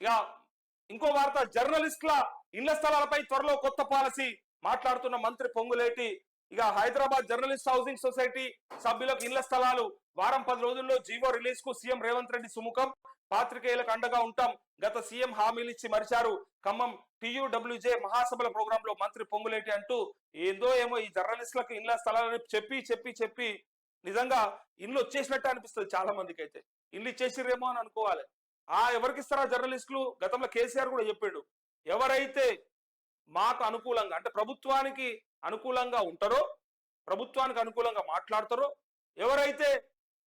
ఇక ఇంకో వార్త జర్నలిస్టుల ఇళ్ళ స్థలాలపై త్వరలో కొత్త పాలసీ మాట్లాడుతున్న మంత్రి పొంగులేటి. ఇక హైదరాబాద్ జర్నలిస్ట్ హౌసింగ్ సొసైటీ సభ్యులకు ఇళ్ళ స్థలాలు వారం పది రోజుల్లో జీవో రిలీజ్కు సీఎం రేవంత్ రెడ్డి సుముఖం. పాత్రికేయులకు అండగా ఉంటాం గత సీఎం హామీలిచ్చి మరిచారు ఖమ్మం టియుడబ్ల్యూజే మహాసభల ప్రోగ్రామ్లో మంత్రి పొంగులేటి అంటూ ఏందో ఏమో ఈ జర్నలిస్టులకు ఇళ్ళ స్థలాలని చెప్పి చెప్పి చెప్పి నిజంగా ఇల్లు వచ్చేసినట్టు అనిపిస్తుంది చాలా మందికి అయితే ఇల్లు ఇచ్చేసిరేమో అని అనుకోవాలి. ఆ ఎవరికి ఇస్తారా జర్నలిస్టులు? గతంలో కేసీఆర్ కూడా చెప్పాడు. ఎవరైతే మాకు అనుకూలంగా అంటే ప్రభుత్వానికి అనుకూలంగా ఉంటారో ప్రభుత్వానికి అనుకూలంగా మాట్లాడతారో ఎవరైతే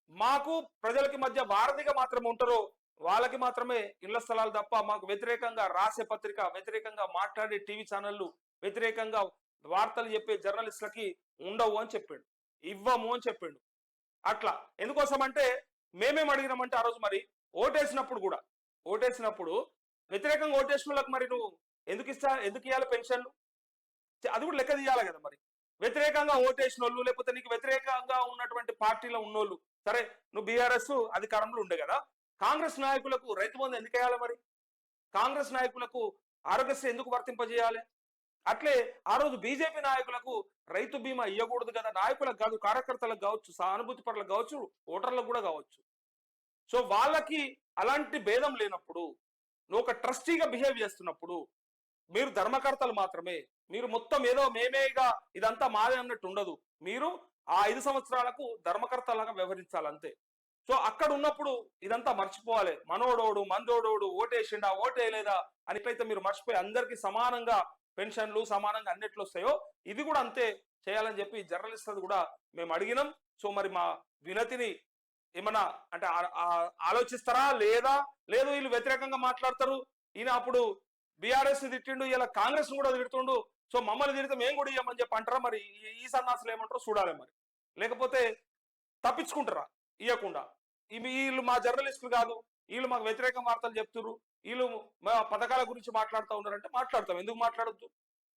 మాకు ప్రజలకి మధ్య వారధిగా మాత్రమే ఉంటారో వాళ్ళకి మాత్రమే ఇళ్ళ స్థలాలు తప్ప మాకు వ్యతిరేకంగా రాసే పత్రిక వ్యతిరేకంగా మాట్లాడే టీవీ ఛానళ్ళు వ్యతిరేకంగా వార్తలు చెప్పే జర్నలిస్టులకి ఉండవు అని చెప్పాడు. ఇవ్వము అని చెప్పిండు. అట్లా. ఎందుకోసం అంటే మేమేం అడిగినామంటే ఆ రోజు మరి ఓటేసినప్పుడు కూడా ఓటేసినప్పుడు వ్యతిరేకంగా ఓటేసిన వాళ్ళకి మరి నువ్వు ఎందుకు ఇస్తా ఎందుకు ఇవ్వాలి పెన్షన్లు అది కూడా లెక్క తీయాలి కదా మరి. వ్యతిరేకంగా ఓటేసిన వాళ్ళు లేకపోతే నీకు వ్యతిరేకంగా ఉన్నటువంటి పార్టీలో ఉన్నోళ్ళు సరే నువ్వు బీఆర్ఎస్ అధికారంలో ఉండే కదా కాంగ్రెస్ నాయకులకు రైతు బంధు ఎందుకు వేయాలి మరి? కాంగ్రెస్ నాయకులకు ఆరోగ్యశ్రీ ఎందుకు వర్తింపజేయాలి? అట్లే ఆ రోజు బీజేపీ నాయకులకు రైతు బీమా ఇవ్వకూడదు కదా నాయకులకు కాదు కార్యకర్తలకు కావచ్చు సానుభూతి పరులకు కావచ్చు ఓటర్లకు కూడా కావచ్చు. సో వాళ్ళకి అలాంటి భేదం లేనప్పుడు నువ్వు ఒక ట్రస్టీగా బిహేవ్ చేస్తున్నప్పుడు మీరు ధర్మకర్తలు మాత్రమే మీరు మొత్తం ఏదో మేమేగా ఇదంతా మాదే అన్నట్టు ఉండదు. మీరు ఆ ఐదు సంవత్సరాలకు ధర్మకర్తలాగా వ్యవహరించాలి అంతే సో అక్కడ ఉన్నప్పుడు ఇదంతా మర్చిపోవాలి. మనోడోడు మందోడోడు ఓటేసిండా ఓటేయలేదా అని ఎట్లయితే మీరు మర్చిపోయి అందరికీ సమానంగా పెన్షన్లు సమానంగా అన్నిట్లు వస్తాయో ఇది కూడా అంతే చేయాలని చెప్పి జర్నలిస్ట్ కూడా మేము అడిగినాం. సో మరి మా వినతిని ఏమన్నా అంటే ఆలోచిస్తారా? లేదా? లేదు వీళ్ళు వ్యతిరేకంగా మాట్లాడతారు. ఈయన అప్పుడు బీఆర్ఎస్ తిట్టిండు ఇలా కాంగ్రెస్ కూడా తిడుతుండు. సో మమ్మల్ని తిడితే మేము కూడా ఇవ్వమని చెప్పి అంటారా మరి? ఈ- సన్నాసులు ఏమంటారో చూడాలి మరి. లేకపోతే తప్పించుకుంటారా? ఇవ్వకుండా వీళ్ళు మా జర్నలిస్టులు కాదు. వీళ్ళు మాకు వ్యతిరేక వార్తలు చెప్తున్నారు వీళ్ళు మా పథకాల గురించి మాట్లాడుతూ ఉన్నారంటే మాట్లాడతాం. ఎందుకు మాట్లాడద్దు?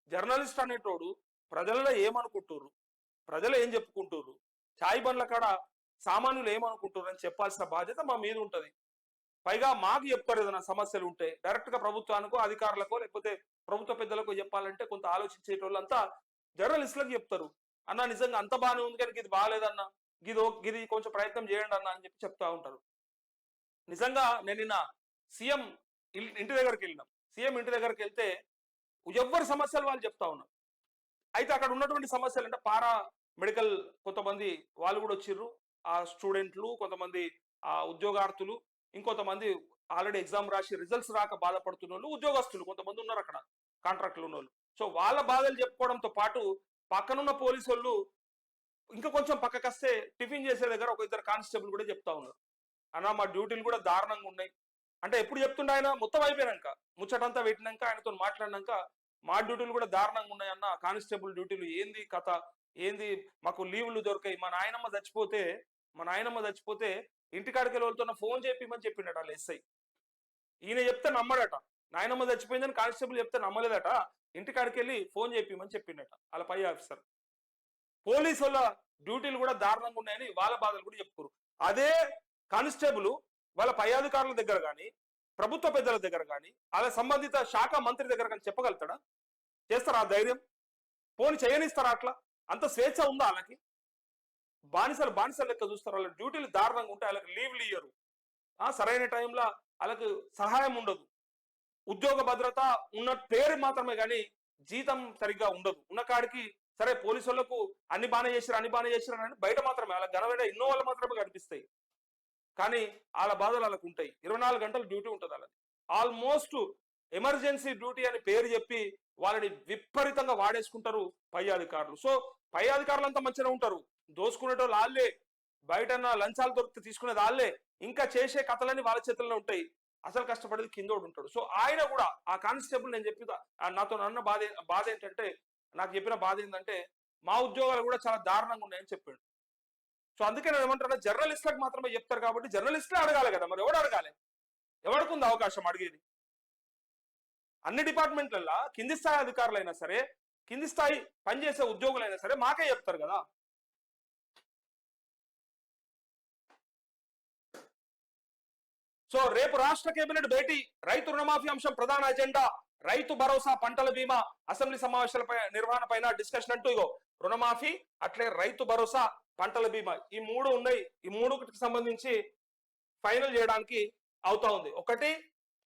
జర్నలిస్ట్ అనేటోడు ప్రజలలో ఏమనుకుంటున్నారు ప్రజలు ఏం చెప్పుకుంటున్నారు చాయ్ బండ్ల కాడ సామాన్యులు ఏమనుకుంటుర్రు అని చెప్పాల్సిన బాధ్యత మా మీద ఉంటది. పైగా మాకు చెప్తారు ఏదైనా సమస్యలు ఉంటే డైరెక్ట్గా ప్రభుత్వానికో అధికారులకో లేకపోతే ప్రభుత్వ పెద్దలకో చెప్పాలంటే కొంత ఆలోచించేటోళ్ళంతా జర్నలిస్టులకు చెప్తారు. అన్న నిజంగా అంత బాగానే ఉంది కానీ ఇది బాగాలేదన్న గిది గిది కొంచెం ప్రయత్నం చేయండి అన్న అని చెప్పి చెప్తా ఉంటారు. నిజంగా నేను నిన్న సీఎం ఇంటి దగ్గరికి వెళ్ళినాం. సీఎం ఇంటి దగ్గరికి వెళ్తే ఎవ్వరి సమస్యలు వాళ్ళు చెప్తా ఉన్నారు. అయితే అక్కడ ఉన్నటువంటి సమస్యలు అంటే పారా మెడికల్ కొంతమంది వాళ్ళు కూడా వచ్చిర్రు. ఆ స్టూడెంట్లు కొంతమంది ఆ ఉద్యోగార్థులు ఇంకొంతమంది ఆల్రెడీ ఎగ్జామ్ రాసి రిజల్ట్స్ రాక బాధపడుతున్న వాళ్ళు ఉద్యోగస్తులు కొంతమంది ఉన్నారు అక్కడ కాంట్రాక్ట్లు ఉన్న వాళ్ళు సో వాళ్ళ బాధలు చెప్పుకోవడంతో పాటు పక్కనున్న పోలీసు వాళ్ళు ఇంకా కొంచెం పక్కకొస్తే టిఫిన్ చేసే దగ్గర ఒక ఇద్దరు కానిస్టేబుల్ కూడా చెప్తా ఉన్నారు. అన్న మా డ్యూటీలు కూడా దారుణంగా ఉన్నాయి. అంటే ఎప్పుడు చెప్తుండే ఆయన? మొత్తం అయిపోయినాక ముచ్చటంతా పెట్టినాక ఆయనతో మాట్లాడినాక మా డ్యూటీలు కూడా దారుణంగా ఉన్నాయి అన్న కానిస్టేబుల్ డ్యూటీలు ఏంది కథ? ఏంది? మాకు లీవులు దొరికాయి. మా నాయనమ్మ చచ్చిపోతే మా నాయనమ్మ చచ్చిపోతే ఇంటికాడికి వెళ్తున్న ఫోన్ చెప్పిమని చెప్పిండట వాళ్ళ ఎస్ఐ. ఈయన చెప్తే నమ్మడట. నాయనమ్మ చచ్చిపోయిందని కానిస్టేబుల్ చెప్తే నమ్మలేదట. ఇంటికాడికి వెళ్ళి ఫోన్ చెప్పిమని చెప్పిండట వాళ్ళ పై ఆఫీసర్. పోలీసు వాళ్ళ డ్యూటీలు కూడా దారుణంగా ఉన్నాయని వాళ్ళ బాధలు కూడా చెప్పుకోరు. అదే కానిస్టేబుల్ వాళ్ళ పై అధికారుల దగ్గర కానీ ప్రభుత్వ పెద్దల దగ్గర కానీ వాళ్ళ సంబంధిత శాఖ మంత్రి దగ్గర కానీ చెప్పగలుగుతాడా? చేస్తారా ఆ ధైర్యం? పోని చేయనిస్తారా అట్లా? అంత స్వేచ్ఛ ఉందా వాళ్ళకి బానిసలు బానిసలు లెక్క చూస్తారు. వాళ్ళ డ్యూటీలు దారుణంగా ఉంటే వాళ్ళకి లీవ్లు ఇయ్యరు. ఆ సరైన టైంలో వాళ్ళకి సహాయం ఉండదు. ఉద్యోగ భద్రత ఉన్న పేరు మాత్రమే కానీ జీతం సరిగ్గా ఉండదు. ఉన్న కాడికి సరే పోలీసు వాళ్ళకు అన్ని బాగానే చేశారు అన్ని బాగానే చేశారు అని బయట మాత్రమే. వాళ్ళ ఘనమైన ఎన్నో వాళ్ళు మాత్రమే కనిపిస్తాయి. కానీ వాళ్ళ బాధలు వాళ్ళకు ఉంటాయి. ఇరవై నాలుగు గంటలు డ్యూటీ ఉంటుంది వాళ్ళది. ఆల్మోస్ట్ ఎమర్జెన్సీ డ్యూటీ అని పేరు చెప్పి వాళ్ళని విపరీతంగా వాడేసుకుంటారు పై అధికారులు. సో పై అధికారులంతా మంచిగా ఉంటారు. దోసుకునేటోళ్ళు వాళ్ళే బయట లంచాలు దొరికితే తీసుకునేది వాళ్ళే ఇంకా చేసే కథలన్నీ వాళ్ళ చేతుల్లో ఉంటాయి. అసలు కష్టపడేది కిందోడు ఉంటాడు. సో ఆయన కూడా ఆ కానిస్టేబుల్ నేను చెప్పి నాతో అన్న బాధ బాధ ఏంటంటే నాకు చెప్పిన బాధ ఏంటంటే మా ఉద్యోగాలు కూడా చాలా దారుణంగా ఉన్నాయని చెప్పాడు. సో అందుకే నేను ఏమంటాను జర్నలిస్టులకు మాత్రమే చెప్తారు కాబట్టి జర్నలిస్టులే అడగాలి కదా మరి ఎవడు అడగాలి? ఎవరికి ఉంది అవకాశం అడిగేది? అన్ని డిపార్ట్మెంట్లల్లో కింది స్థాయి అధికారులైనా సరే కింది స్థాయి పనిచేసే ఉద్యోగులైనా సరే మాకే చెప్తారు కదా. సో రేపు రాష్ట్ర కేబినెట్ భేటీ రైతు రుణమాఫీ అంశం ప్రధాన ఎజెండా రైతు భరోసా పంటల బీమా అసెంబ్లీ సమావేశాలపై నిర్వహణ పైన డిస్కషన్ అంటూ ఇగో రుణమాఫీ అట్లే రైతు భరోసా పంటల బీమా ఈ మూడు ఉన్నాయి ఈ మూడుకి సంబంధించి ఫైనల్ చేయడానికి అవుతా ఉంది. ఒకటి